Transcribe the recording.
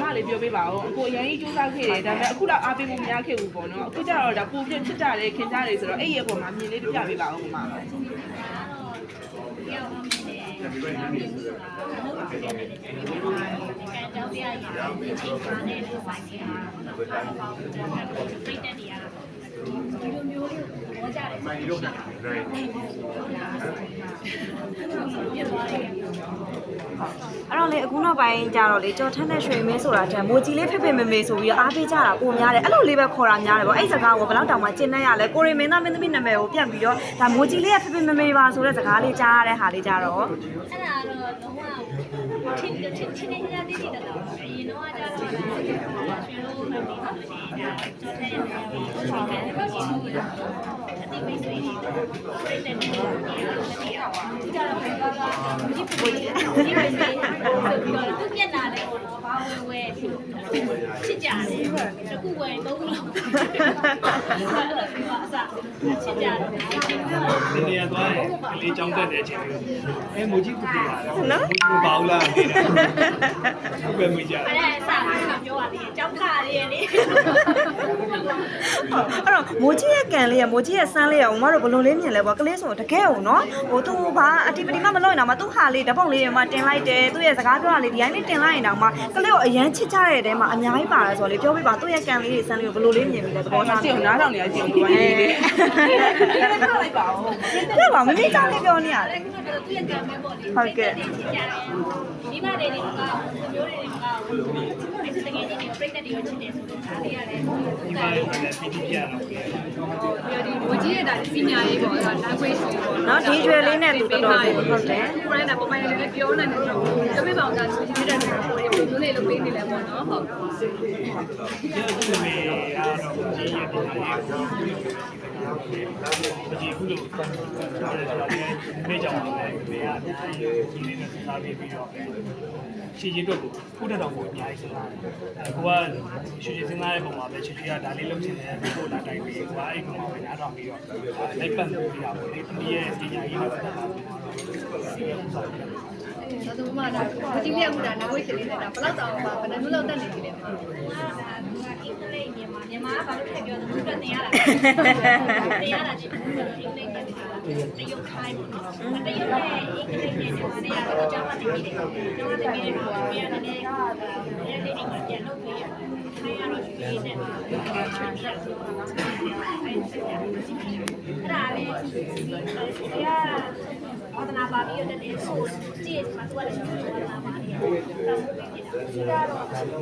မလေးပြောပေးပါဦးအခုအရင်ကြီးစူးစမ်းခဲ့တယ်ဒါပေမဲ့အခုတော့အားပေးမှုမရခဲ့ဘူးပေါ့နော်အခုကျတော့ဒါပူပြစ်ချစ်ကြတယ်ခင်ကြတယ်ဆိုတော့အဲ့ရဲ့အပေါ်မှာမြင်လေးပြပေးပါဦးမမတယောက်အောင်နေတယ်။ဘာမျိုးဆိုတာလို့ပြောတယ်။ကံကြောင်းပြရရင်ဒီချိန်မှာလည်းလို့ဆိုင်နေတာ။ဘာလို့ပါဘူး။ဒါကတော့ပြည့်တဲ့နေရာဒီလိုမျိုးလေး ဟောကြတယ်။မိုင်းလို့ပြသွားတယ်အဲ့တော့လေအခုနောက်ပိုင်းကြတော့လေကြော်ထက်တဲ့ရွှေမင်းဆိုတာတည်းမိုကြီးလေးဖိဖိမေမေဆိုပြီးတော့အားပေးကြတာပုံများတယ်အဲ့လိုလေးပဲခေါ်တာများတယ်ပေါ့အဲ့စကားကိုဘယ်တော့တောင်မှကျင့်နေရလဲကိုရီမင်းသားမင်းသမီးနာမည်ကိုပြန်ပြီးတော့ဒါမိုကြီးလေးကဖိဖိမေမေပါဆိုတဲ့စကားလေးကြားရတဲ့ဟာလေးကြတော့။အဲ့ဒါတော့လုံးဝချင်းချင်းချင်းချင်းချင်းချင်းချင်းတော့အရင်တော့ကြတော့ရွှေလို့မှနေပါမယ်။ဒါကျော်တဲ့နေရာကိုဆောက်တယ်။အ သူမျက်နှာလေးပေါ့နော်ဘာဝဲဝဲချစ်ကြတယ်တကူဝဲသုံးလုံးအဲ့လိုပြီးတော့အစချစ်ကြတယ်ဒီနေရာသွားတယ်ကလေးကြောင်းတက်တဲ့အချိန်မျိုးအဲမူကြီးကူလာတယ်နော်မူကြီးဘာလို့လာနေတာဟုတ်ပဲမကြအဲ့ဒါအစကပြောရတယ်ကြောက်ခါလေးလေ အဲ့တော့မိုကြီးရဲ့ကန်လေးရမိုကြီးရဲ့ဆန်းလေးရဦးမတို့ဘလို့လေးမြင်လဲပေါ့ကလေးဆိုတကယ်ဟုတ်နော်ဟိုသူဘာအတီပတီမမလို့ရင်တော့မသူ့ဟာလေးဓပုံလေးတွေမှာတင်လိုက်တယ်သူ့ရဲ့စကားပြောတာလေးဒီတိုင်းလေးတင်လိုက်ရင်တော့မှကလေးကိုအရန်ချစ်ကြတဲ့တဲမှာအများကြီးပါတယ်ဆိုတော့လေပြောပြပါသူ့ရဲ့ကန်လေးတွေဆန်းလေးကိုဘလို့လေးမြင်ပြီလဲသဘောဘောထားစီကိုနားထောင်နေရစီကိုပြောနေတယ်ထားလို က်ပါဦးပြောပါမမေချောင်းလေးပြောနေရအဲ့တယ်ဒါကတော့သူ့ရဲ့ကံပဲပေါ့လေဟုတ်ကဲ့ချစ်ကြတယ်မိမတွေတွေကမျိုးတွေတွေကအဲ့ဒီတကယ်ကြီးတွေပြိတ္တတွေချစ်တယ်ဆိုတော့ဒါလေးရတယ်သူဒီကမှာလည်းလည်းပြည်ပြရတော့ပြီးတော့ဒီဝကြီးရဲ့ဒါပညာရေးပေါ့ဒါ language တွေပေါ့နော်ဒီကျွဲလေးနဲ့သူတော်တော်လေးဟုတ်တယ်ဘရိုင်းနာပုံမှန်လေးလည်းပြောနိုင်တယ်ဆိုတော့ပြောပြပါအောင်ဒါဆိုဒီတဲ့ကိုဘယ်လိုလေးလုပ်ပေးနေလဲပေါ့နော်ဟုတ်ဒီအခုမေကတော့ကြီးရဲ့ပြည်ပြည်ခုလို့ပြောတယ်ဆိုတာလည်းမေးကြအောင်လည်းမေးရအများကြီးကြီးလေးနဲ့စဉ်းစားပြီးပြီးတော့ ရှည်ချင်းတို့ကိုခုတက်တော်ကိုအများကြီးစဉ်းစားတယ်။ကိုကရှည်ချင်းစဉ်းစားတဲ့ပုံမှာပဲချီချီကဒါလေးလုပ်ချင်တယ်ကိုလာတိုက်ပြီးကိုကအဲ့ကောင်မှာပဲနားထောင်ပြီးတော့လိုက်ပတ်လို့ပြရပါလေ။ဒီရဲ့ပညာရေးနဲ့ပတ်သက်တာပေါ့။ဒီရဲ့ဥစားတယ်ဒါဆိုမှဒါဝကြီးလေးကဒါ language လေးနဲ့ဒါဘယ်လောက်တောင်ပါဘယ်နှမျိုးလောက်တက်နေပြီလဲမသိဘူးအင်္ဂလိပ်မြန်မာမြန်မာကဘာလို့ထည့်ပြောလဲသူကတင်ရတာတင်ရတာချင်းအင်္ဂလိပ်မြန်မာတရုတ်ခိုင်းပေါ့တရုတ်နဲ့အင်္ဂလိပ်နဲ့မြန်မာနဲ့ကတော့ ကျောင်းမှာတင်ပြီးတယ်ကျောင်းမှာတင်ပြီးတယ်ဆိုတော့ပြန်နေတယ်အဲ့ဒီနေမှာပြန်လုပ်ပြီးရတယ်ခိုင်းရတော့ရွှေနဲ့မှာချန်ပြတ်ဆိုတော့အဲ့ဒါလေးဒီကဝဒနာပါပြီးတော့တဲ့ဆိုကြည့်မှာသူကလည်းဝဒနာပါနေတယ်တော့ဘယ်လိုဖြစ်တာလဲဒါတော့